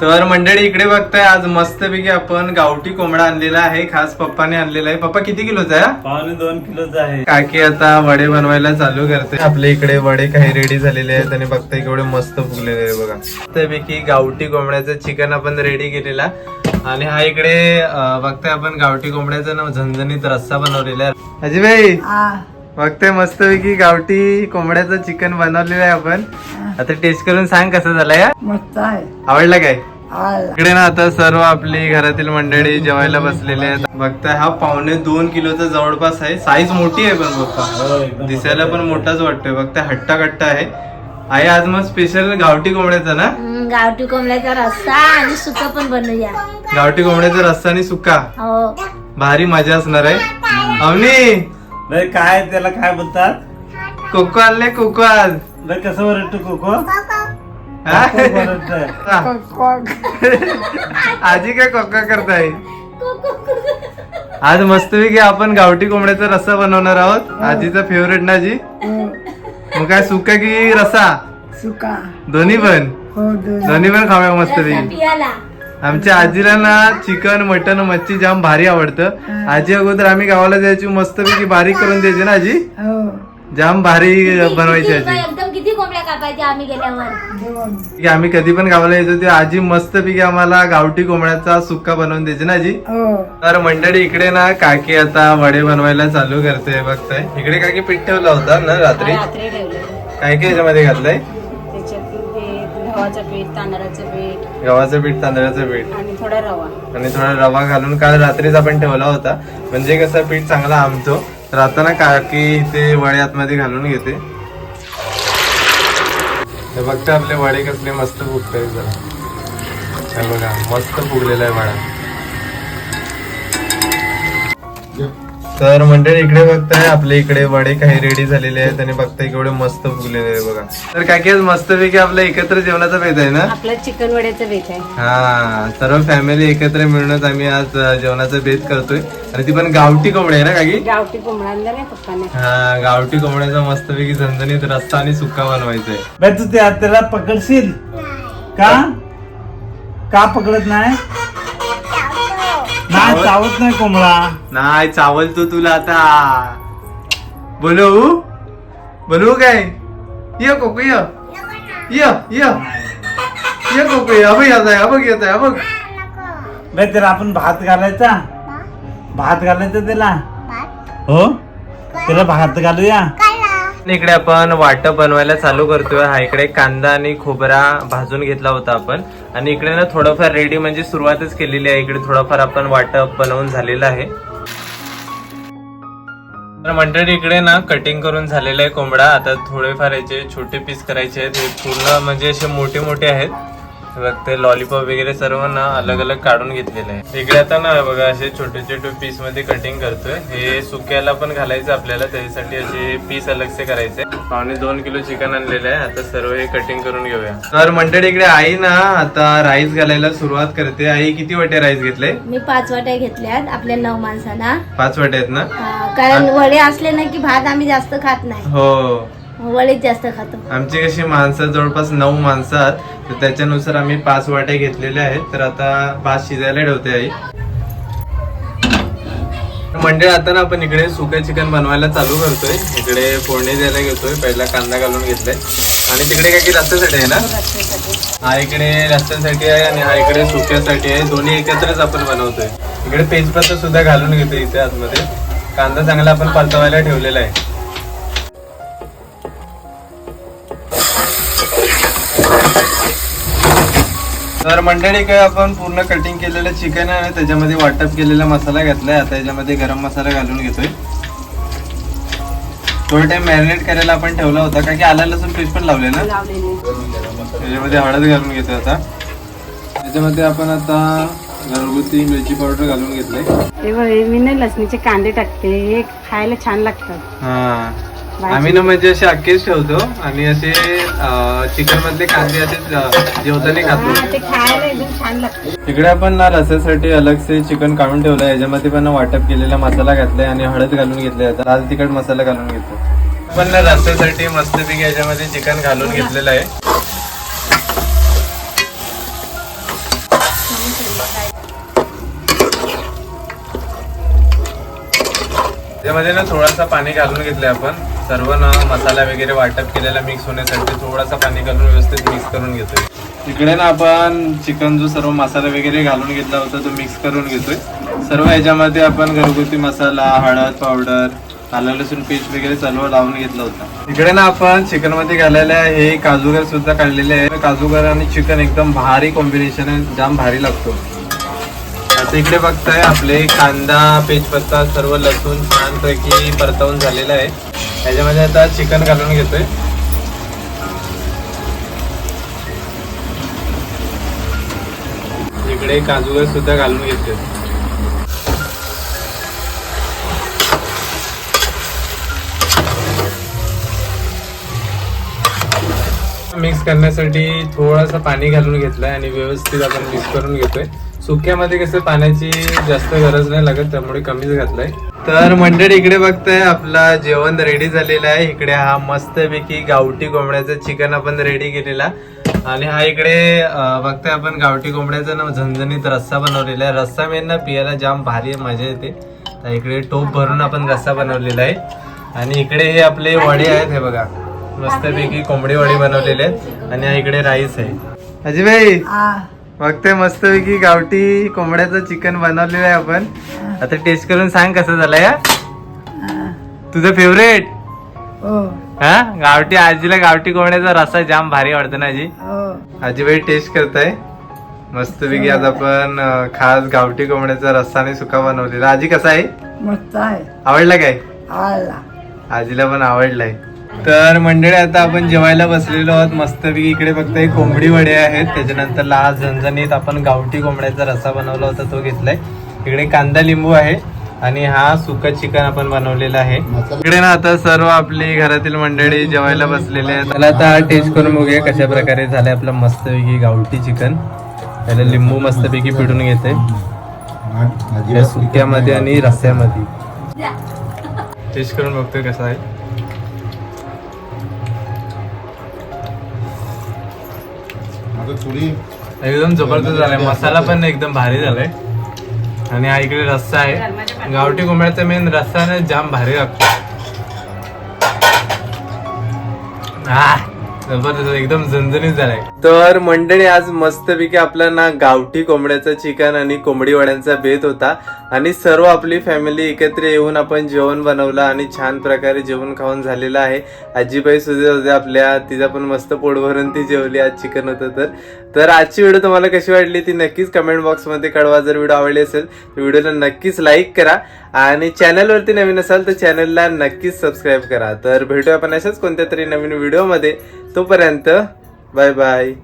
तर मंडळी इकडे बघताय आज मस्तपैकी आपण गावठी कोंबडा आणलेला आहे खास पप्पाने आणलेला आहे. पप्पा किती किलोचा आहे? पावणे दोन किलोचा आहे. काकी आता वडे बनवायला चालू करते. आपल्या इकडे वडे काही रेडी झालेले आहेत आणि बघताय केवढे मस्त फुगलेले आहे बघा. मस्तपैकी गावठी कोंबड्याचं चिकन आपण रेडी केलेला. आणि हा इकडे बघताय आपण गावठी कोंबड्याचा ना झणझणीत रस्सा बनवलेला आहे. अजिबाई बघताय मस्तपैकी गावठी कोंबड्याचं चिकन बनवलेलं आहे आपण. आता टेस्ट करून सांग कसं झालंय हा? मस्त आहे. आवडलं काय? इकडे ना आता सर्व आपली घरातील मंडळी जेवायला बसलेले आहेत. बघताय हा पावणे दोन किलोचा जवळपास आहे. साईज मोठी आहे पण एकदम दिसायला पण मोठाच वाटतोय. बघताय हट्टा कट्टा आहे. आई आज मग स्पेशल गावठी कोंबड्याचा ना? गावठी कोंबड्याचा रस्सा आणि सुका पण बनवूया. गावठी कोंबड्याचा रस्सा आणि सुका? हो. भारी मजा असणार आहे. अवनी! नाही काय त्याला काय बोलतात? कोको आणले कोको आज कसं ओरडतो कोको. आजी काय कोका करताय? आज मस्तपैकी आपण गावठी कोंबड्याचा रस्सा बनवणार आहोत. आजीचा फेवरेट ना आजी? मग काय सुका की रसा सुका. दोन्ही पण? हो दोन दोन्ही पण खाऊया मस्तपैकी आमच्या आजीला ना चिकन मटन मच्छी जाम भारी आवडतं. आजी अगोदर आम्ही गावाला जायची मस्तपैकी बारीक करून द्यायची ना आजी? हो. जाम भारी बनवायची आजी. एकदम किती कोंबड्या कापायच्या आम्ही गेल्यावर? जेवण की आम्ही कधी पण गावाला यायचो ते आजी मस्तपैकी आम्हाला गावठी कोंबड्याचा सुक्का बनवून द्यायची ना आजी? हो. तर मंडळी इकडे ना काकी आता वडे बनवायला चालू करते बघताय. इकडे काकी पीठ ठेवला होता ना रात्री? रात्री ठेवलं. काय काय याच्यामध्ये घातलंय? त्याच्यात पीठ गव्हाचं पीठ तांदळाचं पीठ. गव्हाचं पीठ तांदळाचं पीठ. आणि थोडा रवा. आणि थोडा रवा घालून काल रात्रीच आपण ठेवला होता. म्हणजे कसं पीठ चांगला आमतो तर आता ना काकी ते वडे आतमध्ये घालून घेते. हे बघता आपले वडे कसले मस्त फुगताय जरा. बघा मस्त फुगलेला आहे वडा. तर मंडळी इकडे बघताय आपल्या इकडे वडे काही रेडी झालेले आहेत आणि बघताय केवढे मस्त फुगलेले आहे बघा. तर काकी आज मस्तपैकी आपल्या एकत्र जेवणाचा बेत आहे ना? आपलं चिकन वड्याचं बेत आहे. हा सर्व फॅमिली एकत्र मिळूनच आम्ही आज जेवणाचा बेत करतोय. आणि ती पण गावठी कोंबडी आहे ना काकी? गावठी कोंबडा आणला नाही पप्पाने. हा गावठी कोंबड्याचा मस्तपैकी झणझणीत रस्ता आणि सुका बनवायचा आहे तू त्या त्याला पकडशील? का? का पकडत नाही? नाही चावत? नाही कोंबडा? नाही चावलतो तुला आता. बोलवू बोलवू काय? ये कोको ये. ये ये. ये कोको ये. अबघ येत आहे अबघ येत आहे अबघ बाई त्याला आपण भात घालायचा? भात? घालायचा त्याला? हो? त्याला भात घालूया? इकडे आपण वाटप बनवायला चालू करतोय. हा इकडे कांदा आणि खोबरा भाजून घेतला होता आपण. आणि इकडे ना थोडंफार रेडी म्हणजे सुरुवातच केलेली आहे. इकडे थोडंफार आपण वाटप बनवून झालेलं आहे. तर मंडळी इकडे ना कटिंग करून झालेला आहे कोंबडा. आता थोडेफार याचे छोटे पीस करायचे आहेत. हे पूर्ण म्हणजे असे मोठे मोठे आहेत. बघ ते लॉलीपॉप वगैरे सर्व ना अलग अलग काढून घेतलेलं आहे. इकडे आता ना बघा असे छोटे छोटे पीसमध्ये कटिंग करतोय. हे सुक्याला पण घालायचं आपल्याला त्याच्यासाठी असे पीस अलगसे करायचे. पावणे दोन किलो चिकन आणलेलं आहे. आता सर्व हे कटिंग करून घेऊया. तर मंडळी इकडे आई ना आता राईस घालायला सुरुवात करते. आई किती वाटे राईस घेतले मी पाच वाट्या घेतल्यात आपल्या नऊ माणसांना. पाच वाटे आहेत ना कारण वडे असले ना की भात आम्ही जास्त खात नाही. हो. जास्त खातो. आमची कशी माणसं जवळपास नऊ माणसं आहेत तर त्याच्यानुसार आम्ही पाच वाटे घेतलेल्या आहेत. तर आता भात शिजायला ठेवते आई. मंडळ आता ना आपण इकडे सुके चिकन बनवायला चालू करतोय. इकडे फोडणी द्यायला घेतोय. पहिला कांदा घालून घेतलाय. आणि तिकडे काय की रस्त्यासाठी आहे ना? हा इकडे रस्त्यासाठी आहे आणि हा इकडे सुक्यासाठी आहे. दोन्ही एकत्रच आपण बनवतोय. इकडे तेजपत्ता सुद्धा घालून घेतोय इथे आतमध्ये. कांदा चांगला आपण परतवायला ठेवलेला आहे. तर मंडळी काय आपण पूर्ण कटिंग केलेलं चिकन आहे आणि त्याच्यामध्ये वाटप केलेला मसाला घातलाय. आता याच्यामध्ये गरम मसाला घालून घेतोय. थोडा टाइम मॅरिनेट करायला आपण ठेवला होता. का की आला लसूण पेस्ट पण लावले ना? त्याच्यामध्ये हळद घालून घेतोय आता. त्याच्यामध्ये आपण आता घरगुती मिरची पावडर घालून घेतलंय. मी ना लसणीचे कांदे टाकते. हे खायला छान लागतात. हा. आम्ही ना म्हणजे असे अख्खेच ठेवतो आणि असे चिकन मधले कांदे असे जेवताना खातो. तिकडे आपण ना रस्यासाठी अलगसे चिकन काढून ठेवलं याच्यामध्ये पण वाटप केलेला मसाला घातलाय आणि हळद घालून घेतलाय. आता लाल तिखट मसाला घालून घेतो. पण ना रस्त्यासाठी मस्तपैकी याच्यामध्ये चिकन घालून घेतलेलं आहे. त्यामध्ये ना थोडासा पाणी घालून घेतलंय आपण. सर्व ना मसाला वगैरे वाटप केलेला मिक्स होण्यासाठी थोडासा पाणी घालून व्यवस्थित मिक्स करून घेतोय. इकडे ना आपण चिकन जो सर्व मसाला वगैरे घालून घेतला होता तो मिक्स करून घेतोय. सर्व याच्यामध्ये आपण घरगुती मसाला हळद पावडर आलं लसूण पेस्ट वगैरे सर्व लावून घेतलं होता. इकडे ना आपण चिकनमध्ये घालायला हे काजूगर सुद्धा काढलेले आहे. काजूगर आणि चिकन एकदम भारी कॉम्बिनेशन आहे जाम भारी लागतो. इकडे बघताय आपले कांदा पेजपत्ता सर्व लसूण छानपैकी परतवून झालेला आहे. त्याच्यामध्ये आता चिकन घालून घेतोय. इकडे काजूगर सुद्धा घालून घेतोय. मिक्स करण्यासाठी थोडासा पाणी घालून घेतलंय आणि व्यवस्थित आपण मिक्स करून घेतोय. सुक्यामध्ये कसं पाण्याची जास्त गरज नाही लागत त्यामुळे कमीच घातलंय. तर मंडळी इकडे बघताय आपला जेवण रेडी झालेलं आहे. इकडे हा मस्तपैकी गावठी कोंबड्याचं चिकन आपण रेडी केलेला. आणि हा इकडे अं, बघताय आपण गावठी कोंबड्याचा ना झणझणीत रस्सा बनवलेला आहे. रस्सा मेन ना पियाला जाम भारी मजा येते. तर इकडे टोप भरून आपण रस्सा बनवलेला आहे. आणि इकडे हे आपले वडे आहेत हे बघा. मस्तपैकी कोंबडी वडी बनवलेले आहेत आणि हा इकडे राईस आहे. अजिबाई बघते मस्तपैकी गावठी कोंबड्याचं चिकन बनवलेलं आहे आपण. आता टेस्ट करून सांग कसं झालंय हा? तुझं फेवरेट हा. गावठी आजीला गावठी कोंबड्याचा रस्सा जाम भारी आवडतो ना आजी? आजीबाई टेस्ट करताय. मस्तपैकी आज आपण खास गावठी कोंबड्याचा रस्सा आणि सुका बनवलेला. आजी कसा आहे? मस्त आहे. आवडला काय? आला आजीला पण आवडलाय. तर मंडळी आता आपण जेवायला बसलेलो आहोत. मस्तपैकी इकडे फक्त एक कोंबडी वडे आहेत. त्याच्यानंतर लाल झणझणीत आपण गावठी कोंबड्याचा रस्सा बनवला होता तो घेतलाय. इकडे कांदा लिंबू आहे आणि हा सुका चिकन आपण बनवलेला आहे. इकडे ना आता सर्व आपली घरातील मंडळी जेवायला बसलेले आहेत. त्याला आता टेस्ट करून बघूया कशा प्रकारे झालंय आपलं मस्तपैकी गावठी चिकन. त्याला लिंबू मस्तपैकी पिडून घेते. सुक्यामध्ये आणि रस्स्यामध्ये. टेस्ट करून बघतोय कसा आहे. एकदम जबरदस्त झालाय. मसाला पण एकदम भारी झालाय. आणि हा इकडे रस्सा आहे. गावठी कोंबड्याचा मेन रस्सा ना जाम भारी लागतो. आह, जबरदस्त एकदम झणझणीत झालाय. तर मंडळी आज मस्तपैकी आपला ना गावठी कोंबड्याचं चिकन आणि कोंबडी वड्यांचा बेत होता. आणि सर्व आपली फॅमिली एकत्र येऊन आपण जेवण बनवलं आणि छान प्रकारे जेवण खाऊन झालेलं आहे. आजीबाई सुद्धा होत्या आपल्या तिचा पण मस्त पोट भरून ती जेवली आज चिकन होतं तर. तर आजची व्हिडिओ तुम्हाला कशी वाटली ती नक्कीच कमेंट बॉक्समध्ये कळवा. जर व्हिडिओ आवडली असेल तर व्हिडिओला नक्कीच लाईक करा. आणि चॅनलवरती नवीन असाल तर चॅनलला नक्कीच सबस्क्राईब करा. तर भेटूया आपण अशाच कोणत्या तरी नवीन व्हिडिओमध्ये तोपर्यंत बाय बाय.